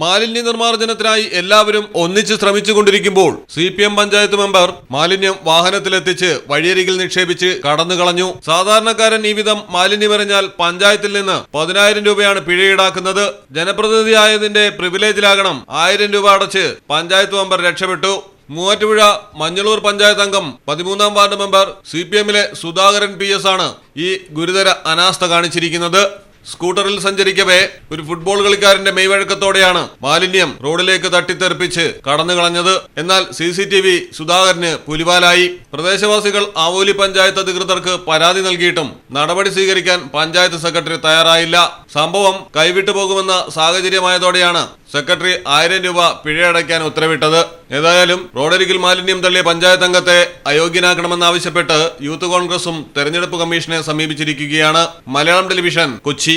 മാലിന്യ നിർമ്മാർജനത്തിനായി എല്ലാവരും ഒന്നിച്ച് ശ്രമിച്ചുകൊണ്ടിരിക്കുമ്പോൾ C P M panchayat member മാലിന്യം വാഹനത്തിലെത്തിച്ച് വഴിയരികിൽ നിക്ഷേപിച്ച് കടന്നു കളഞ്ഞു സാധാരണക്കാരൻ ഈ വിധം മാലിന്യമെറിഞ്ഞാൽ പഞ്ചായത്തിൽ നിന്ന് പതിനായിരം രൂപയാണ് പിഴ ഈടാക്കുന്നത് ജനപ്രതിനിധിയായതിന്റെ പ്രിവിലേജിലാകണം ആയിരം രൂപ അടച്ച് പഞ്ചായത്ത് മെമ്പർ രക്ഷപ്പെട്ടു. മൂവാറ്റുപുഴ മഞ്ഞളൂർ പഞ്ചായത്ത് അംഗം പതിമൂന്നാം വാർഡ് മെമ്പർ സി പി എമ്മിലെ സുധാകരൻ പി എസ് ആണ് ഈ ഗുരുതര അനാസ്ഥ കാണിച്ചിരിക്കുന്നത്. സ്കൂട്ടറിൽ സഞ്ചരിക്കവേ ഒരു ഫുട്ബോൾ കളിക്കാരന്റെ മെയ്വഴക്കത്തോടെയാണ് മാലിന്യം റോഡിലേക്ക് തട്ടിത്തെറിപ്പിച്ച് കടന്നു കളഞ്ഞത്. എന്നാൽ സി സി ടി വി സുധാകരന് പുലിവാലായി. പ്രദേശവാസികൾ ആവോലി പഞ്ചായത്ത് അധികൃതർക്ക് പരാതി നൽകിയിട്ടും നടപടി സ്വീകരിക്കാൻ പഞ്ചായത്ത് സെക്രട്ടറി തയ്യാറായില്ല. സംഭവം കൈവിട്ടു പോകുമെന്ന സാഹചര്യമായതോടെയാണ് സെക്രട്ടറി ആയിരം രൂപ പിഴയടയ്ക്കാൻ ഉത്തരവിട്ടത്. ഏതായാലും റോഡരികിൽ മാലിന്യം തള്ളിയ പഞ്ചായത്ത് അംഗത്തെ അയോഗ്യനാക്കണമെന്നാവശ്യപ്പെട്ട് യൂത്ത് കോൺഗ്രസും തെരഞ്ഞെടുപ്പ് കമ്മീഷനെ സമീപിച്ചിരിക്കുകയാണ്. മലയാളം ടെലിവിഷൻ കൊച്ചി.